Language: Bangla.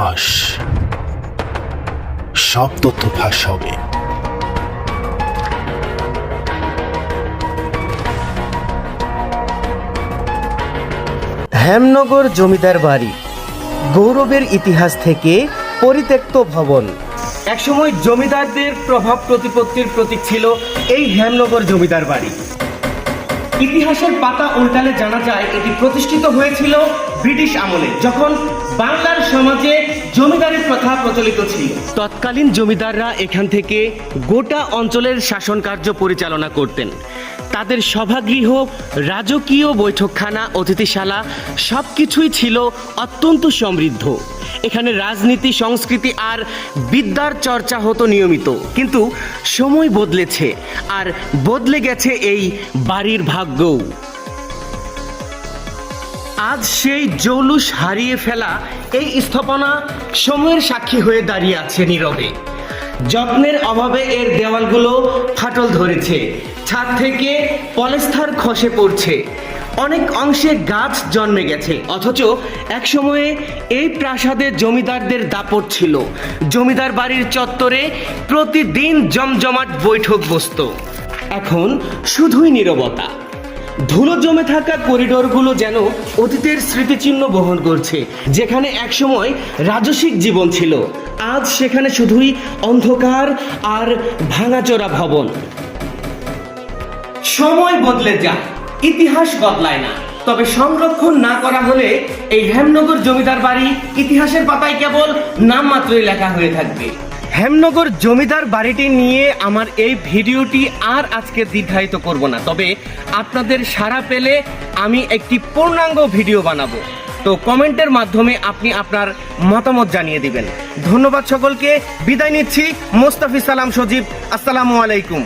ইতিহাস সব তথ্য ফাঁস হবে। হেমনগর জমিদার বাড়ি, গৌরবের ইতিহাস থেকে পরিত্যক্ত ভবন। একসময় জমিদারদের প্রভাব প্রতিপত্তির প্রতীক ছিল এই হেমনগর জমিদার বাড়ি। ইতিহাসের পাতা উল্টালে জানা যায়, এটি প্রতিষ্ঠিত হয়েছিল ব্রিটিশ আমলে, যখন বাংলার সমাজে জমিদারি প্রথা প্রচলিত ছিল। তৎকালীন জমিদাররা এখান থেকে গোটা অঞ্চলের শাসন কার্য পরিচালনা করতেন। তাদের সভাগৃহ, রাজকীয় বৈঠকখানা, অতিথিশালা সব কিছুই ছিল অত্যন্ত সমৃদ্ধ। এখানে রাজনীতি, সংস্কৃতি আর বিদ্যার চর্চা হতো নিয়মিত। কিন্তু সময় বদলেছে আর বদলে গেছে এই বাড়ির ভাগ্যও। আজ সেই জৌলুস হারিয়ে ফেলা এই স্থাপনা সময়ের সাক্ষী হয়ে দাঁড়িয়ে আছে নীরবে। যত্নের অভাবে এর দেওয়ালগুলো ফাটল ধরেছে। ছাদ থেকে পলেস্থার খসে পড়ছে। অনেক অংশে গাছ জন্মে গেছে। অথচ একসময়ে এই প্রাসাদে জমিদারদের দাপট ছিল। জমিদার বাড়ির চত্বরে প্রতিদিন জমজমাট বৈঠক বসত। এখন শুধুই নীরবতা। ধুলো জমে থাকা করিডোরগুলো যেন অতীতের স্মৃতিচিহ্ন বহন করছে, যেখানে একসময় রাজসিক জীবন ছিল। আজ সেখানে শুধুই অন্ধকার আর ভাঙাচোরা ভবন। সময় বদলে যায় ইতিহাস বদলায় না। তবে সংরক্ষণ না করা হলে এই হেমনগর জমিদার বাড়ি ইতিহাসের পাতায় কেবল নাম মাত্রই লেখা হয়ে থাকবে। হেমনগর জমিদার বাড়িটি নিয়ে আমার এই ভিডিওটি আর আজকে দীর্ঘায়িত করব না। তবে আপনাদের সাড়া পেলে আমি একটি পূর্ণাঙ্গ ভিডিও বানাবো। তো কমেন্টের মাধ্যমে আপনি আপনার মতামত জানিয়ে দিবেন। ধন্যবাদ সকলকে। বিদায় নিচ্ছি। মোস্তাফিজ সালাম সজীব। আসসালামু আলাইকুম।